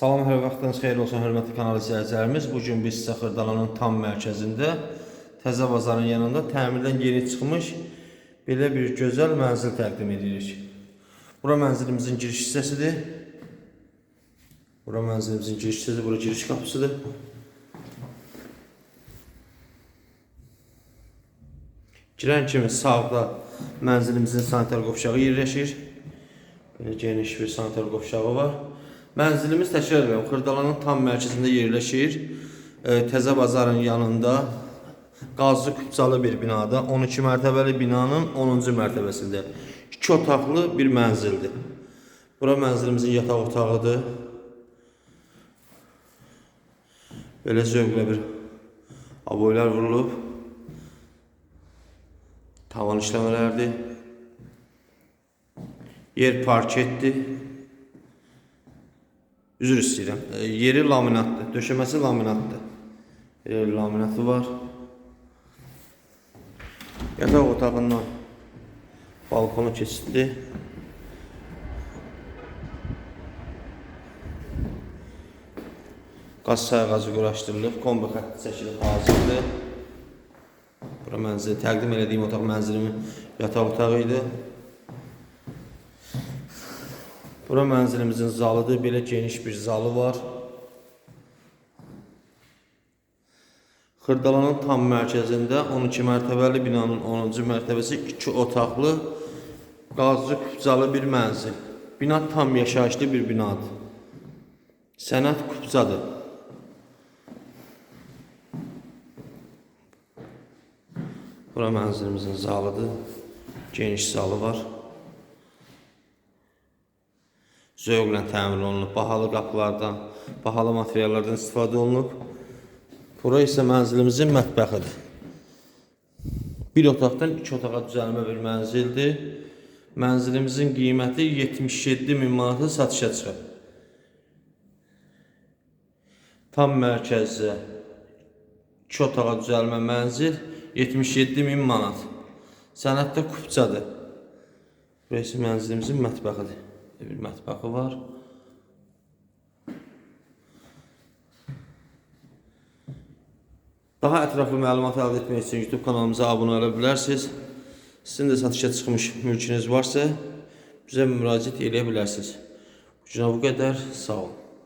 Salam, hər vaxtınız xeyir olsun, hörmətli kanal izləyicilərimiz. Bu gün biz sizə Xırdalanın tam mərkəzində, Təzə bazarın yanında təmirdən yeni çıxmış belə bir gözəl mənzil təqdim edirik. Bura mənzilimizin giriş hissəsidir. Bura mənzilimizin giriş hissəsi, bura giriş qapısıdır. Girən kimi sağda mənzilimizin sanitar qovşağı yerləşir. Belə geniş bir sanitar qovşağı var. Mənzilimiz təkrar edirəm, Xırdalanın tam mərkəzində yerləşir. E, Təzə bazarın yanında qazlı küpçalı bir binada 12 mərtəbəli binanın 10-cu mərtəbəsində 2 otaqlı bir mənzildir. Bura mənzilimizin yataq otağıdır. Belə zövqlə bir aboylar vurulub. Tavan işləmələrdir. Yer parketdir. Üzr istəyirəm. E, Yeri laminatdır. Döşəməsi laminatdır. E, laminatı var. Yataq otağından balkona keçidli. Qaz sayğacı quraşdırılıb, kombi xətti çəkilib hazırdır. Bura mənzil təqdim elədiyim otaq mənzilimin yataq otağı idi. Bura mənzilimizin zalıdır. Belə geniş bir zalı var. Xırdalanın tam mərkəzində 12 mərtəbəli binanın 10-cu mərtəbəsi 2 otaqlı qazlı kupcalı bir mənzil. Bina tam yaşayışlı bir binadır. Sənət kupcadır. Bura mənzilimizin zalıdır. Geniş zalı var. Zövqlə təmin olunub. Bahalı qapılardan, bahalı materiallardan istifadə olunub. Bura isə mənzilimizin mətbəxidir. Bir otaqdan iki otağa düzəlmə bir mənzildir. Mənzilimizin qiyməti 77 min manata satışa çıxıb. Tam mərkəzdə iki otağa düzəlmə mənzil 77 min manat. Sənətdə kupçadır. Burası mənzilimizin mətbəxidir. Bir mətbəxi var. Daha ətraflı məlumat əldə etmək üçün YouTube kanalımıza abunə ola bilərsiniz. Sizin də satışa çıxmış mülkünüz varsa bizə müraciət edə bilərsiniz. Bu günə bu qədər. Sağ olun.